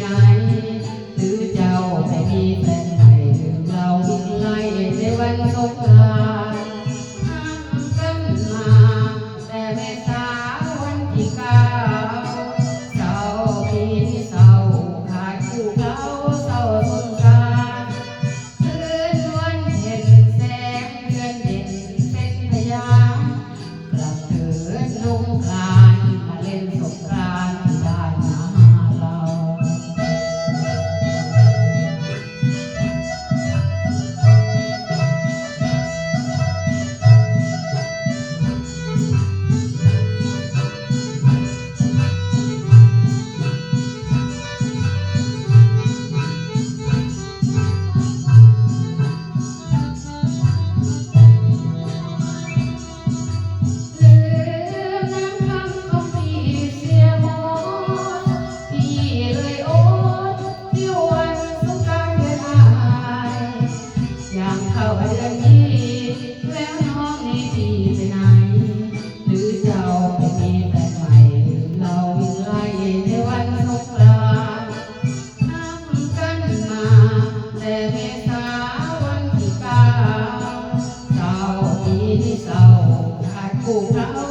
ไหนอเจ้าไม่มีแฟนใหม่หรืเราในในวันสงกรานต์ทำกันมาแต่ไม่สาวันที่เก้า 哦